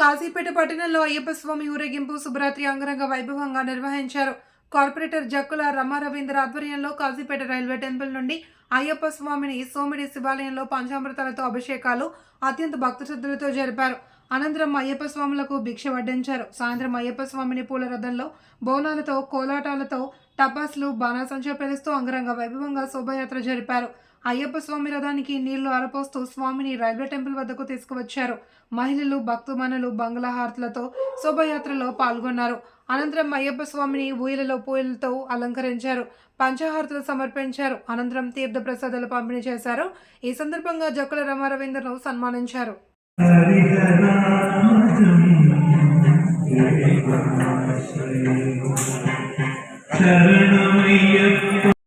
కాశీపేట పట్టణంలో అయ్యప్ప స్వామి ఊరేగింపు శుభరాత్రి అంగరంగ వైభవంగా నిర్వహించారు. కార్పొరేటర్ జక్కుల రమారవీంద్ర ఆధ్వర్యంలో కాశీపేట రైల్వే టెంపుల్ నుండి అయ్యప్ప స్వామిని సోమిడి శివాలయంలో పంచామృతాలతో అభిషేకాలు అత్యంత భక్తిశ్రద్ధలతో జరిపారు. అనంతరం అయ్యప్ప స్వాములకు భిక్ష వడ్డించారు. సాయంత్రం అయ్యప్ప స్వామిని పూల రథంలో బోనాలతో కోలాటాలతో టపాసులు బాణాసంచ పేలుస్తూ అంగరంగ వైభవంగా శోభయాత్ర జరిపారు. అయ్యప్ప స్వామి రథానికి నీళ్ళు అరపోస్తూ స్వామిని రైల్వే టెంపుల్ వద్దకు తీసుకువచ్చారు. మహిళలు భక్తుమనులు బంగ్లా హారతులతో శోభయాత్రలో పాల్గొన్నారు. అనంతరం అయ్యప్ప స్వామిని ఊయలలో పూయలతో అలంకరించారు. పంచహారతులు సమర్పించారు. అనంతరం తీర్థ ప్రసాదాలు పంపిణీ చేశారు. ఈ సందర్భంగా జక్కుల రమారవీంద్రను సన్మానించారు.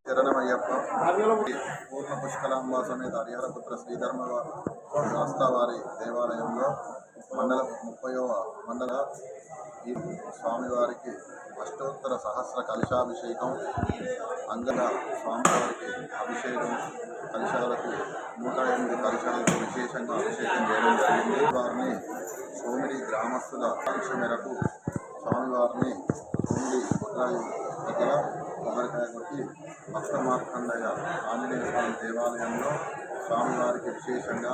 శరణమయ్యప్ప. శరణమయ్యప్ప పూర్ణ సమేత హరిహరపుత్ర శ్రీధర్మ శాస్త్రవారి దేవాలయంలో మండల ముప్పైవ మండల ఈ స్వామివారికి అష్టోత్తర సహస్ర కలశాభిషేకం అంగన స్వామివారికి అభిషేకం కలశాలకు నూట ఎనిమిది కలశాలకు విశేషంగా అభిషేకం చేయడం జరిగింది. వారిని సోమిడి గ్రామస్తుల ఆంక్ష మేరకు స్వామివారిని సోమిడి కొట్లాయి దగ్గర కొబ్బరికాయ కొట్టి భక్త మార్కండయ్య ఆంజనేయ స్వామి దేవాలయంలో స్వామివారికి విశేషంగా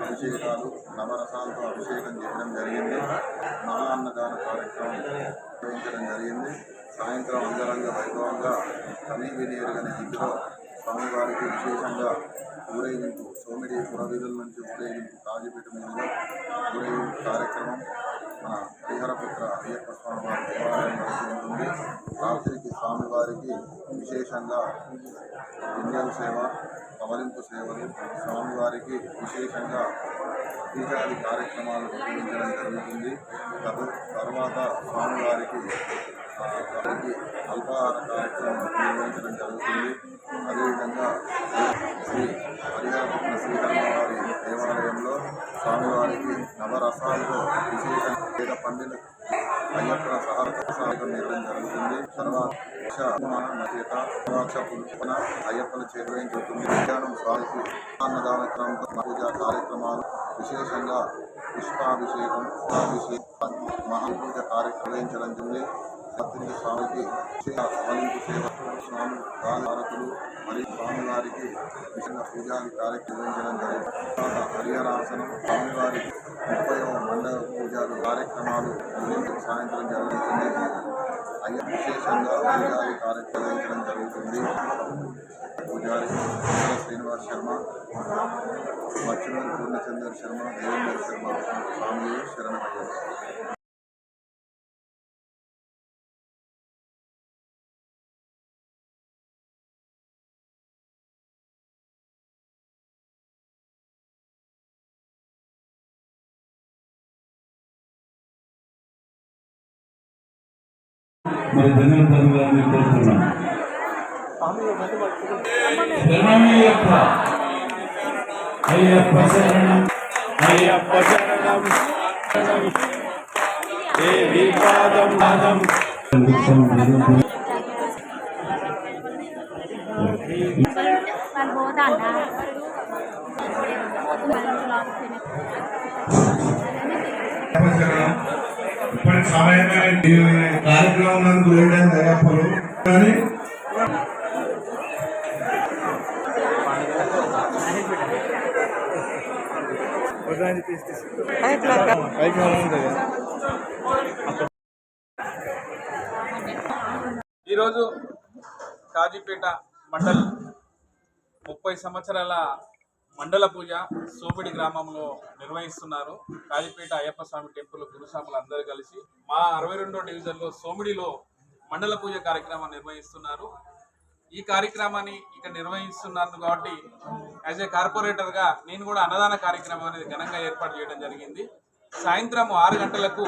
అభిషేకాలు నవరసాలతో అభిషేకం చేయడం జరిగింది. మహా అన్నదాన కార్యక్రమం నిర్వహించడం జరిగింది. సాయంత్రం అంగరంగ వైభవంగా కనీ వినియరుగని రీతిలో స్వామివారికి విశేషంగా ఊరేగింపు సోమిడి పురవీధుల నుంచి ఊరేగింపు కాజీపేట మీదుగా ఊరేగింపు కార్యక్రమం మన హరిహరపుత్ర అయ్యప్ప స్వామి వారి దేవాలయం ఉంటుంది. రాత్రికి స్వామివారికి విశేషంగా ఇండియన్ సేవ పవలింపు సేవలు స్వామివారికి విశేషంగా పూజాది కార్యక్రమాలు నిర్వహించడం జరుగుతుంది. తర్వాత స్వామివారికి వారికి అల్పాహార కార్యక్రమం నిర్వహించడం జరుగుతుంది అదేవిధంగా శ్రీ హరిహరపుత్ర శ్రీధర్మవారి దేవాలయంలో స్వామివారికి నవరసాలతో విశేషంగా పేద పండిన అయ్యప్ప సహాయకం నిర్వహణ జరుగుతుంది తర్వాత చేత మోక్ష పులుపున అయ్యప్పల చేరువేం విజ్ఞానం మధ్యాహ్నం స్వామికి అన్నదాన క్రమంతో పూజా కార్యక్రమాలు విశేషంగా పుష్పాభిషేకం అభిషేకం మహాపూజ కార్యక్రమం జరిగింది పత్రిక స్వామికి సేవ స్వామి గాలిహారతులు మరియు స్వామివారికి విషయంగా పూజాది కార్యక్రమం జరిగింది తర్వాత హరిహరాసనం స్వామివారికి ముప్పై మండల పూజలు కార్యక్రమాలు సాయంత్రం జరుగుతుంది అయ్య విశేషంగా పూజారి కార్యక్రమం జరుగుతుంది. పూజారి శ్రీనివాస్ శర్మ మచ్చునూరు పూర్ణచంద్ర శర్మ దేవేంద్ర శర్మ స్వామి శరణమయ్య మరి ధన్యవాదాలు గారిని కోరుతున్నాం శరణమయ్యప్ప అయ్యప్ప శరణం అయ్యప్ప శరణం దేవి పాదం పాదం వాళ్ళు పోతాండా ఇప్పటి సమయమే కార్యక్రమం నందు వేయడానికి దయాపలు కానీ ఈరోజు కాజీపేట మండల్ ముప్పై సంవత్సరాల మండల పూజ సోమిడి గ్రామంలో నిర్వహిస్తున్నారు. కాజీపేట అయ్యప్ప స్వామి టెంపుల్ గురుసాములు అందరూ కలిసి మా అరవై రెండో డివిజన్లో సోమిడిలో మండల పూజ కార్యక్రమం నిర్వహిస్తున్నారు. ఈ కార్యక్రమాన్ని ఇక్కడ నిర్వహిస్తున్నారు కాబట్టి యాజ్ ఏ కార్పొరేటర్గా నేను కూడా అన్నదాన కార్యక్రమం అనేది ఘనంగా ఏర్పాటు చేయడం జరిగింది. సాయంత్రం ఆరు గంటలకు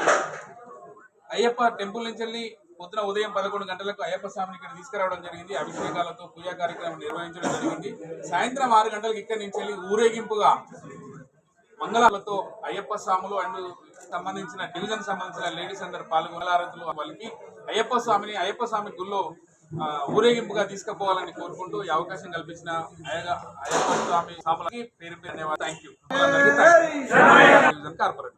అయ్యప్ప టెంపుల్ నుంచి వెళ్ళి పొద్దున ఉదయం పదకొండు గంటలకు అయ్యప్ప స్వామిని ఇక్కడ తీసుకురావడం జరిగింది. అభిషేకాలతో పూజా కార్యక్రమం నిర్వహించడం జరిగింది. సాయంత్రం ఆరు గంటలకు ఇక్కడి నుంచి వెళ్ళి ఊరేగింపుగా మంగళాలతో అయ్యప్ప స్వాములు అండ్ సంబంధించిన డివిజన్ సంబంధించిన లేడీస్ అందరు పాల్గొనారతులు వాళ్ళకి అయ్యప్ప స్వామిని అయ్యప్ప స్వామి గుళ్ళో ఊరేగింపుగా తీసుకుపోవాలని కోరుకుంటూ ఈ అవకాశం కల్పించిన అయ్యప్ప స్వామి స్వాములకి పేరు పేరు థ్యాంక్ యూ కార్పొరేట్.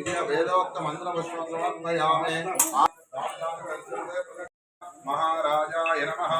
वेदोक्त मंत्र पुष्पयामे महाराजाय नमः